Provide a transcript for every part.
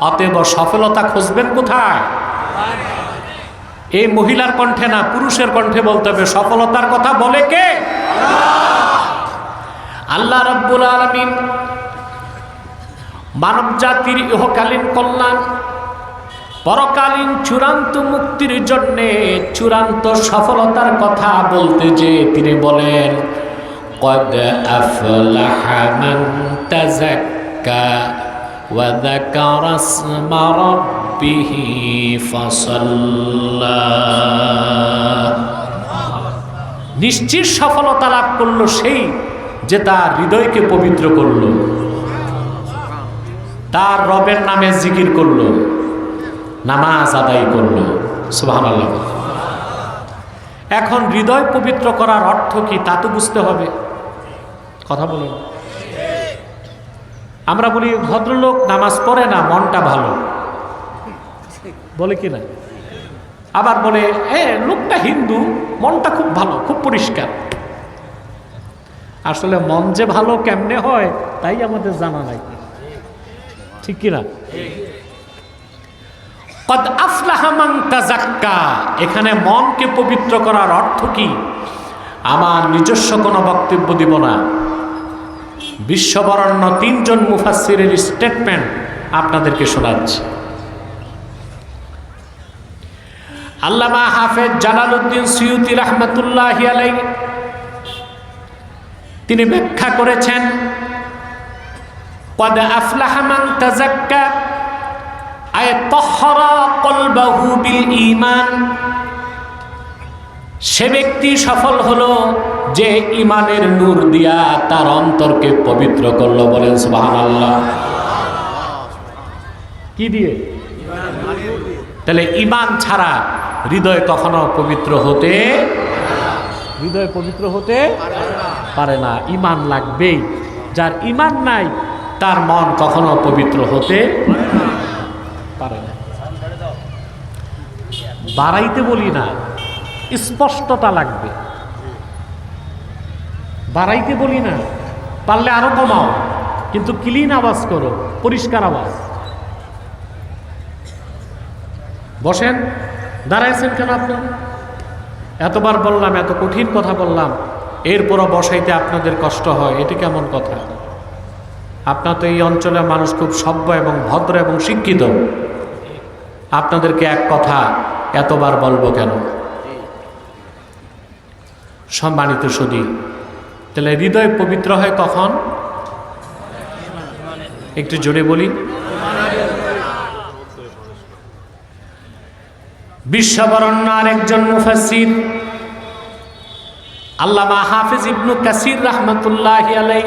অতএব সফলতা খুঁজবেন কোথায়? এই মহিলার কণ্ঠে না, পুরুষের কণ্ঠে বলতে হবে, সফলতার কথা বলে কে? আল্লাহ রব্বুল আলমিন মানব জাতির ইহকালীন কল্যাণ, পরকালীন চূড়ান্ত মুক্তির জন্যে চূড়ান্ত সফলতার কথা বলতে যে তিনি বলেন, কদ আফলাহা মান وذكر اسم ربه فصلى নিশ্চিত সফলতা লাভ করলো সেই যে তার হৃদয়কে পবিত্র করলো তার রবের নামে জিকির করলো নামাজ আদায় করলো সুবাহ এখন হৃদয় পবিত্র করার অর্থ কি তা তো বুঝতে হবে কথা বলুন আমরা বলি, ভদ্রলোক, নামাজ পড়ে না, মনটা ভালো। বলে কি না? আবার বলে, এ, লোকটা হিন্দু, মনটা খুব ভালো, খুব পরিষ্কার। আসলে মন যে ভালো কেমনে হয়, তাই আমাদের জানা নাই। ঠিক কিনা কদ আফলাহামাং তাজাক্কা এখানে মনকে পবিত্র করার অর্থ কি? আমার নিজস্ব কোনো বক্তব্য দিব না। বিশ্ববরণ্য তিনজন মুফাসিরের স্টেটমেন্ট আপনাদেরকে শোনাচ্ছি। আল্লামা হাফেজ জালালউদ্দিন সৈয়দি রহমতুল্লাহ আলাই তিনি ব্যাখ্যা করেছেন, কদ আফলাহামাং তাজাক্কা তহরা কলবাহু বিল ঈমান সে ব্যক্তি সফল হলো যে ইমানের নূর দিয়া তার অন্তরকে পবিত্র করল, বলেন সুবহানাল্লাহ। কি দিয়ে? তাহলে ইমান ছাড়া হৃদয় কখনো পবিত্র হতে হৃদয় পবিত্র হতে পারে না। ইমান লাগবেই। যার ইমান নাই, তার মন কখনো পবিত্র হতে পারে না। বাড়াইতে বলি না, স্পষ্টতা লাগবে। বাড়াইতে বলি না, পারলে আরও কমাও, কিন্তু ক্লিন আওয়াজ করো, পরিষ্কার আওয়াজ। বসেন, দাঁড়াইছেন কেন আপনার এতবার বললাম, এত কঠিন কথা বললাম, এরপরও বসাইতে আপনাদের কষ্ট হয়, এটি কেমন কথা? আপনার তো এই অঞ্চলের মানুষ খুব সভ্য এবং ভদ্র এবং শিক্ষিত। আপনাদেরকে এক কথা এতবার বলব কেন? সম্মানিত সুদী তাহলে হৃদয় পবিত্র হয় কখন? একটু জোরে বলি। বিশ্ববরণ্য আরেকজন মুফাসির আল্লামা হাফিজ ইবনু কাসির রহমতুল্লাহ আলাই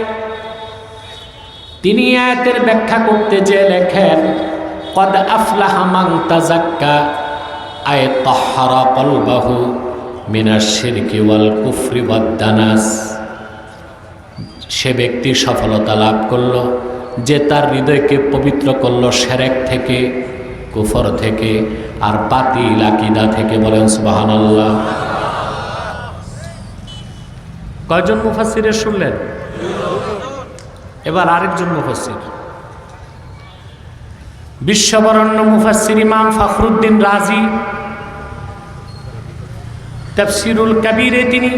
তিনি আয়াতের ব্যাখ্যা করতে যে লেখেন, কদ আফলাহা মান তাজাক্কা আয় তাহহারা কলবাহু মিনাশ শিরকি ওয়াল কুফরি ওয়াদ দানাস। সে ব্যক্তি সফলতা লাভ করল, যে তার হৃদয়কে পবিত্র করল সেরেক থেকে, কুফর থেকে, আর বাতিল আকিদা থেকে বলেন সুবহানাল্লাহ। কয়জন মুফাসিরের শুনলেন? এবার আরেকজন মুফাসির বিশ্ববরণ্য মুফাসির ইমাম ফখরুদ্দিন রাজি, তফসিরুল কবিরে তিনি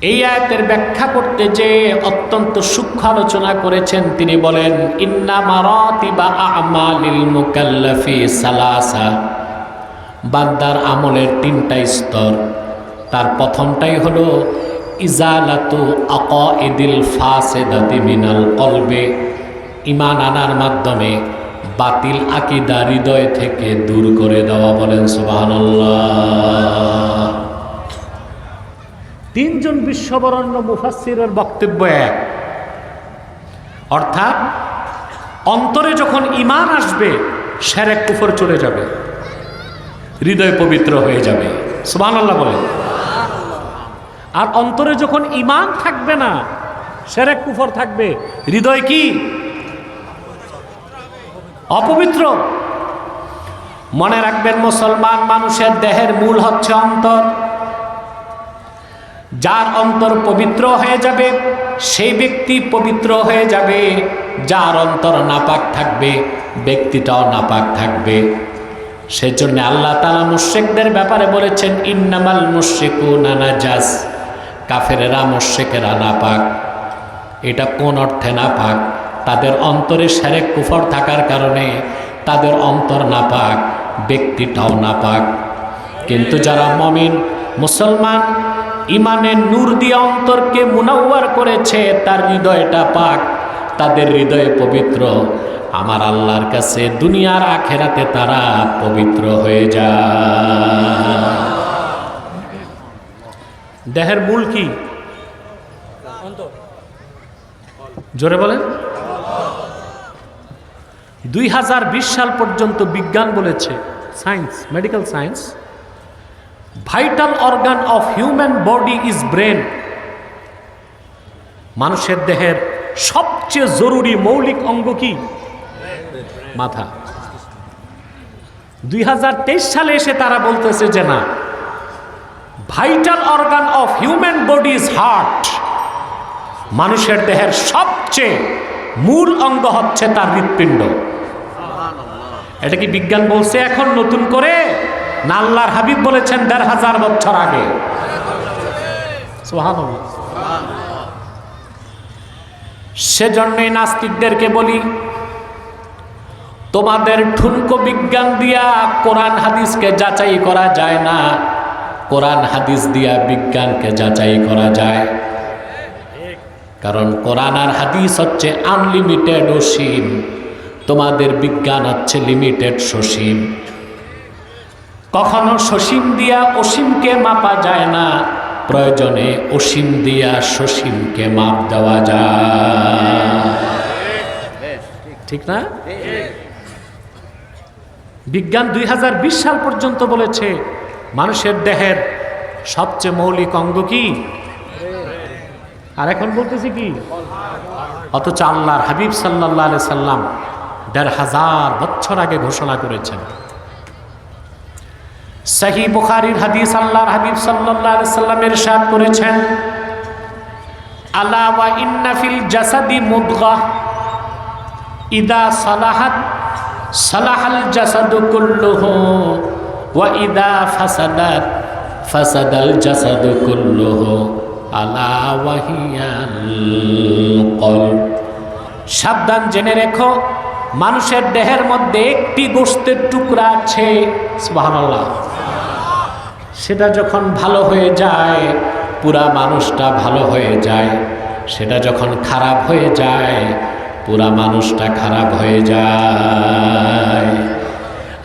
এই আয়াতের ব্যাখ্যা করতে যে অত্যন্ত সূক্ষ্ম আলোচনা করেছেন, তিনি বলেন, ইন্না মারাতিবা আমালিল মুকাল্লাফি সালাসা। বান্দার আমলের তিনটা স্তর। তার প্রথমটাই হলো, ইজালাতু আকাইদিল ফাসিদাতি মিনাল কলবে। ইমান আনার মাধ্যমে বাতিল আকিদা হৃদয় থেকে দূর করে দেওয়া বলেন, সুবহানাল্লাহ। তিনজন বিশ্ববরণ্য মুফাসিরের বক্তব্য এক। অর্থাৎ, অন্তরে যখন ইমান আসবে, সেরেক কুফর চলে যাবে। হৃদয় পবিত্র হয়ে যাবে। সুবাহ আল্লাহ বলে আর অন্তরে যখন ইমান থাকবে না, সেরেক কুফর থাকবে, হৃদয় কি? অপবিত্র। মনে রাখবেন, মুসলমান মানুষের দেহের মূল হচ্ছে অন্তর। যার অন্তর পবিত্র হয়ে যাবে, সেই ব্যক্তি পবিত্র হয়ে যাবে। যার অন্তর নাপাক থাকবে, ব্যক্তিটাও নাপাক থাকবে। সেজন্য আল্লাহ তালা মুশ্রিকদের ব্যাপারে বলেছেন, ইন্নামাল মুশ্রিকু নানা জাস কাফেরেরা মুশ্রিকেরা নাপাক। এটা কোন অর্থে নাপাক? তাদের অন্তরে সেরেক কুফর থাকার কারণে তাদের অন্তর নাপাক, ব্যক্তিটাও নাপাক। কিন্তু যারা মমিন, মুসলমান ইমানের নূর দিয়ে অন্তরকে মুনাওয়ার করেছে, তার হৃদয়টা পাক, তাদের হৃদয়ে পবিত্র। আমার আল্লাহর কাছে দুনিয়ার আখেরাতে তারা পবিত্র হয়ে যায়। দেহের মূল কি? জোরে বলেন। দুই হাজার বিশ সাল পর্যন্ত বিজ্ঞান বলেছে, science, medical science. Vital organ of human body is brain মানুষের দেহের সবচেয়ে জরুরি মৌলিক অঙ্গ কি? মাথা। দুই সালে এসে তারা বলতেছে যে না vital organ of human body is heart মানুষের দেহের সবচেয়ে মূল অঙ্গ হচ্ছে তার হৃৎপিণ্ড। এটা কি বিজ্ঞান বলছে? এখন নতুন করে না আল্লাহর হাবিব বলেছেন দেড় হাজার বছর আগে। সেজন্যই নাস্তিকদেরকে বলি, তোমাদের ঠুনকো বিজ্ঞান দিয়া কোরআন হাদিসকে যাচাই করা যায় না, কোরআন হাদিস দিয়া বিজ্ঞানকে যাচাই করা যায়। কারণ কোরআন আর হাদিস হচ্ছে আনলিমিটেড অসীম, তোমাদের বিজ্ঞান হচ্ছে লিমিটেড সসীম। কখনো সসীম দিয়া অসীমকে মাপা যায় না। প্রয়োজনে অসীম দিয়া সসীমকে মাপ দেওয়া যায়। ঠিক না? বিজ্ঞান দুই হাজার বিশ সাল পর্যন্ত বলেছে, মানুষের দেহের সবচেয়ে মৌলিক অঙ্গ কি? আর এখন বলতেছি কি? অথচ আল্লাহর হাবিব সাল্লাহ সাল্লাম দেড় হাজার বছর আগে ঘোষণা করেছেন। সাহি বুখারির হাদিস আল্লাহর হাবিব সাল্লাহ আলি সাল্লামের সাদ করেছেন, আলা ওয়া ইন্নাফিল জাসাদি মুদগাহ ইদা সালাহাত, সালাহাল জাসাদু কুল্লুহু, ওয়া ইদা ফাসাদাত, ফাসাদাল জাসাদু কুল্লুহু, আলা ওয়াহিয়াল কলব সাবধান জেনে রেখো, মানুষের দেহের মধ্যে একটি গোস্তের টুকরা আছে, সুবহানাল্লাহ। সেটা যখন ভালো হয়ে যায়, পুরা মানুষটা ভালো হয়ে যায়। সেটা যখন খারাপ হয়ে যায়, পুরা মানুষটা খারাপ হয়ে যায়।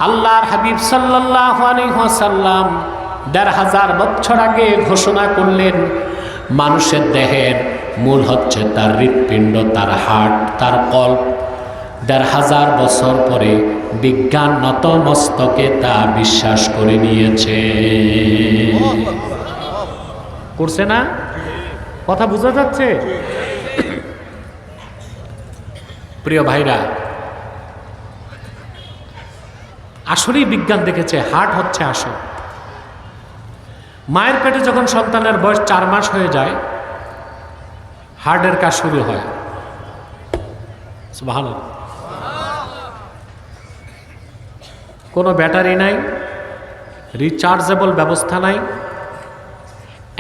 আল্লাহর হাবিব সাল্লাহ সাল্লাম দেড় হাজার বছর আগে ঘোষণা করলেন, মানুষের দেহের মূল হচ্ছে তার হৃৎপিণ্ড, তার হার্ট তার কল্প। দেড় হাজার বছর পরে বিজ্ঞান নতমস্তকে তা বিশ্বাস করে নিয়েছে। করছে না? কথা বোঝা যাচ্ছে? প্রিয় ভাইরা, আসলেই বিজ্ঞান দেখেছে, হার্ট হচ্ছে আসল। মায়ের পেটে যখন সন্তানের বয়স চার মাস হয়ে যায়, হার্টের কাজ শুরু হয়। ভালো কোনো ব্যাটারি নাই রিচার্জেবল ব্যবস্থা নাই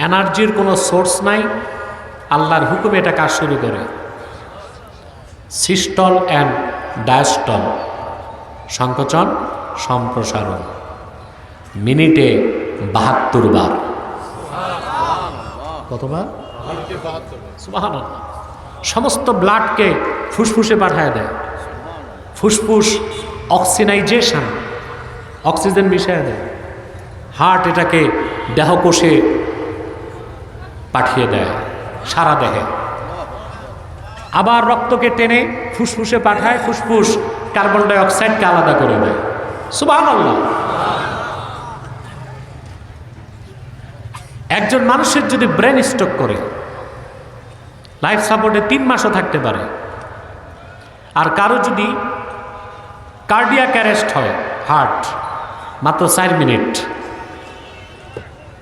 এনার্জির কোনো সোর্স নাই, আল্লাহর হুকুমে এটা কাজ শুরু করে। সিস্টল অ্যান্ড ডায়াস্টল সংকোচন, সম্প্রসারণ, মিনিটে বাহাত্তর বার। কতবার? সমস্ত ব্লাডকে ফুসফুসে পাঠায় দেয়। ফুসফুস অক্সিনাইজেশন অক্সিজেন মিশিয়ে দেয়। হার্ট এটাকে দেহকোষে পাঠিয়ে দেয়, সারা দেহে। আবার রক্তকে টেনে ফুসফুসে পাঠায়, ফুসফুস, কার্বন ডাই অক্সাইডকে আলাদা করে দেয়। সুবাহ একজন মানুষের যদি ব্রেন স্ট্রোক করে, লাইফ সাপোর্টে তিন মাসও থাকতে পারে। আর কারও যদি কার্ডিয়াক অ্যারেস্ট হয়, হার্ট মাত্র চার মিনিট।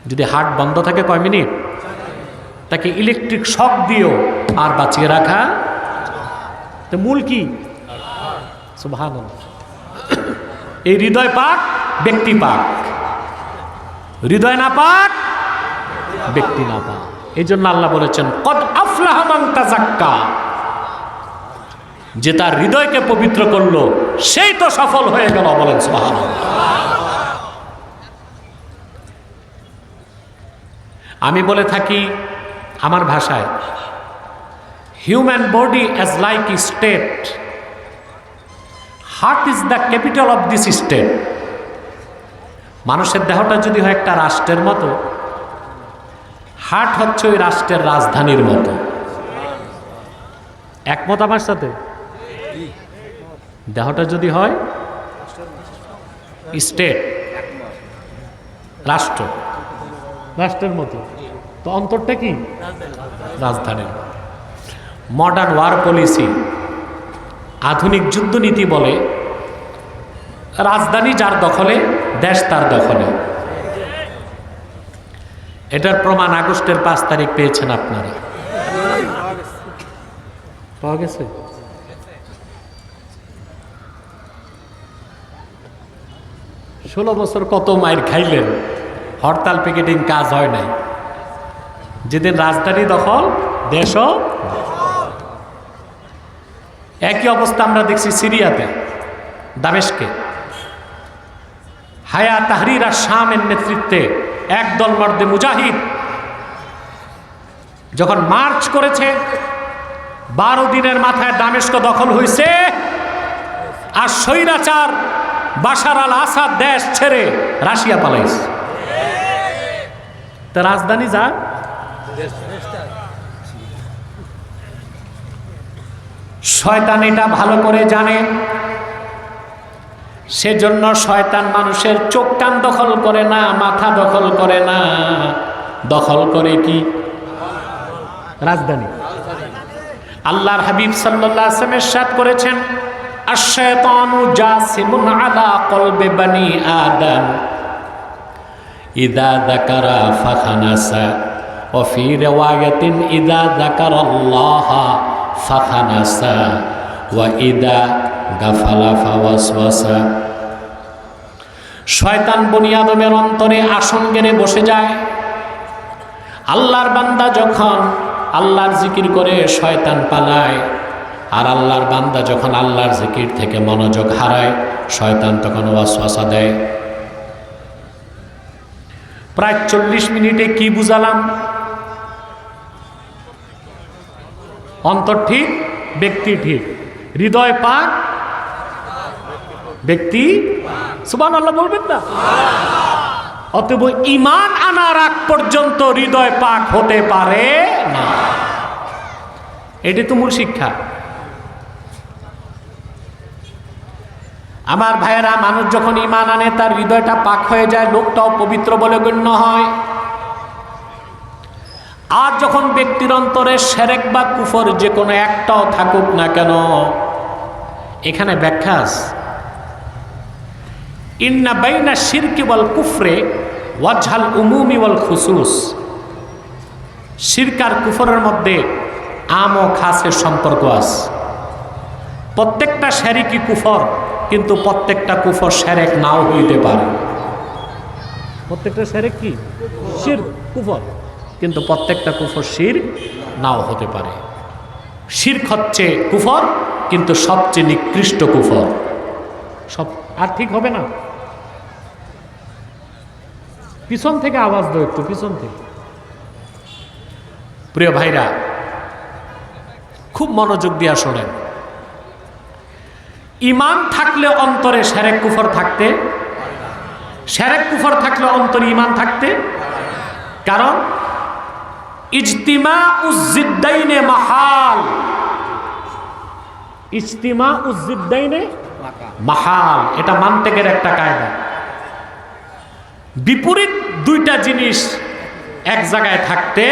যদি হার্ট বন্ধ থাকে কয় মিনিট? তাকে ইলেকট্রিক শক দিয়েও আর বাঁচিয়ে রাখা তো মূল কি? সুবহান এই হৃদয় পাক, ব্যক্তি পাক। হৃদয় না পাক, ব্যক্তি না পাক। এই জন্য আল্লাহ বলেছেন, কদ আফলাহা মান তাজাক্কা যে তার হৃদয়কে পবিত্র করল, সেই তো সফল হয়ে গেল, বলেন সুবহান আমি বলে থাকি আমার ভাষায় human body as like state heart is the capital of this state মানুষের দেহটা যদি হয় একটা রাষ্ট্রের মতো হার্ট হচ্ছে ওই রাষ্ট্রের রাজধানীর মতো। একমত আমার সাথে? দেহটা যদি হয় স্টেট রাষ্ট্র। রাষ্ট্রের মতো তো অন্তরটা কি? রাজধানীর। মডার্ন ওয়ার পলিসি আধুনিক যুদ্ধনীতি বলে রাজধানী যার দখলে দেশ তার দখলে। এটার প্রমাণ আগস্টের পাঁচ তারিখ পেয়েছেন আপনারা। পাওয়া গেছে? ষোলো বছর কত মায়ের খাইলেন? হরতাল, পিকেটিং কাজ হয় নাই। যেদিন রাজধানী দখল, দেশও একই অবস্থা আমরা দেখছি সিরিয়াতে, দামেশকে। হায়া তাহরির আর শামের নেতৃত্বে একদল মর্দে মুজাহিদ। যখন মার্চ করেছে, বারো দিনের মাথায় দামেস্ক দখল হয়েছে আর স্বৈরাচার বাশার আল আসাদ দেশ ছেড়ে রাশিয়া পালাইছে। তা রাজধানী যা। শয়তান এটা ভালো করে জানে। সেজন্য শয়তান মানুষের চোখ কান দখল করে না, মাথা দখল করে না। দখল করে কি? রাজধানী। আল্লাহর হাবিব আলাইহি ওয়াসাল্লাম ইরশাদ করেছেন, আশ-শায়তানু জাসিমুন আলা কলবি বানি আদম। যাকারা ফাখানাসা ওয়া শয়তান বনি আদমের অন্তরে আসন গেড়ে বসে যায় আল্লাহর বান্দা যখন আল্লাহর জিকির করে শয়তান পালায় আর আল্লাহর বান্দা যখন আল্লাহর জিকির থেকে মনোযোগ হারায়, শয়তান তখন ওয়াসওয়াসা দেয় প্রায় চল্লিশ মিনিটে কি বুঝালাম? অন্তর ঠিক, ব্যক্তি ঠিক। হৃদয় পাক, ব্যক্তি সুবান আল্লাহ বলবেন না? অতএব ইমান আনার আগ পর্যন্ত হৃদয় পাক হতে পারে না। এটি তো মূল শিক্ষা। আমার ভাইয়েরা, মানুষ যখন ইমান আনে, তার হৃদয়টা পাক হয়ে যায়, লোকটাও পবিত্র বলে গণ্য হয়। আর যখন ব্যক্তির অন্তরে সেরেক বা কুফর যে কোনো একটাও থাকুক না কেন, এখানে ব্যাখ্যা আছে। ইন্না বাইনা শিরকি বল কুফরে ওয়াজহাল উমুমি ওয়াল খুসুস। শিরকার কুফরের মধ্যে আম ও খাসের সম্পর্ক আছে। প্রত্যেকটা শ্যারিকি কুফর। কিন্তু প্রত্যেকটা কুফর শ্যারেক নাও হইতে পারে। প্রত্যেকটা শ্যারেক কি? শির কুফর। কিন্তু প্রত্যেকটা কুফর শির নাও হতে পারে। শির্ক হচ্ছে কুফর কিন্তু সবচেয়ে নিকৃষ্ট কুফর। সব আর ঠিক হবে না? পিছন থেকে আওয়াজ দাও একটু পিছন থেকে। প্রিয় ভাইরা খুব মনোযোগ দিয়া শোনেন। ইমান থাকলে অন্তরে সেরেক কুফর থাকতে, সেরেক কুফর থাকলে অন্তরে ইমান থাকতে, কারণ ইজতিমা উজ্জিদ্দাইনে মাহাল ইজতিমা উজ্জিদ্দাইনে মাহাল, এটা মান্তেকের একটা কায়দা। বিপরীত দুইটা জিনিস এক জায়গায় থাকতে,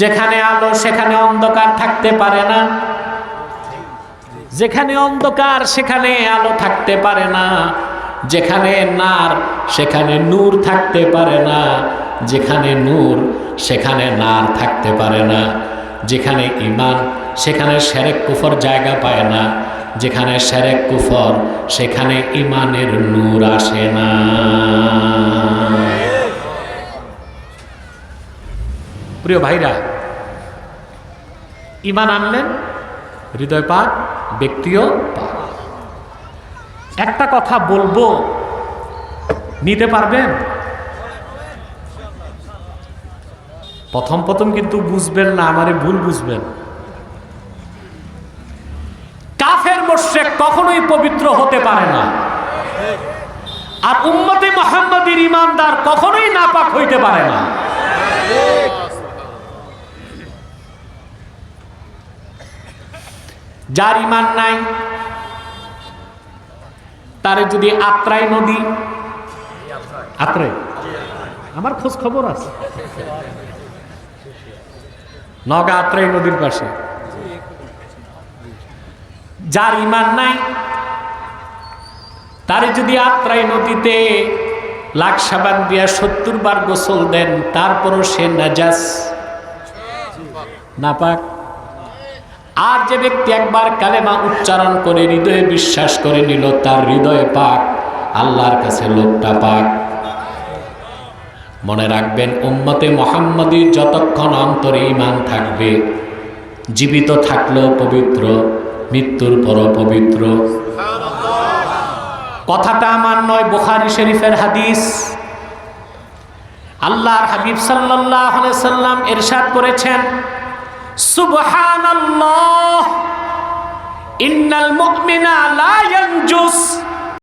যেখানে আলো, সেখানে অন্ধকার থাকতে পারে না। যেখানে অন্ধকার, সেখানে আলো থাকতে পারে না। যেখানে নার, সেখানে নূর থাকতে পারে না। যেখানে নূর, সেখানে নার থাকতে পারে না। যেখানে ইমান সেখানে সেরেক কুফর জায়গা পায় না। যেখানে সেরেক কুফর, সেখানে ইমানের নূর আসে না। প্রিয় ভাইরা ইমান আনলেন, হৃদয় পাক ব্যক্তিও একটা কথা বলব, নিতে পারবেন? প্রথম প্রথম কিন্তু বুঝবেন না, আমারে ভুল বুঝবেন। কাফের মোশেক কখনোই পবিত্র হতে পারে না। আর উম্মতে মোহাম্মদীর ইমানদার কখনোই নাপাক হইতে পারে না। যার ইমান নাই, তারে যদি আত্রাই নদী, আত্রাই? আমার খোঁজ খবর আছে। নগা আত্রাই নদীর পাশে। যার ইমান নাই, তারে যদি আত্রাই নদীতে লাখ সাবান দিয়া সত্তর বার গোসল দেন, তারপরও সে নাজাস। নাপাক? আর যে ব্যক্তি একবার কালেমা উচ্চারণ করে হৃদয়ে বিশ্বাস করে নিল, তার হৃদয়ে পাক, আল্লাহর কাছে লোকটা পাক। মনে রাখবেন, উম্মতে মোহাম্মদীর যতক্ষণ অন্তরে ইমান থাকবে, জীবিত থাকলেও পবিত্র, মৃত্যুর পরও পবিত্র। কথাটা আমার নয়, বুখারি শরীফের হাদিস। আল্লাহর হাবিব সাল্লাহ সাল্লাম এরশাদ করেছেন সুবহানাল্লাহ ইন্নাল মুমিনা লা ইয়ানজুস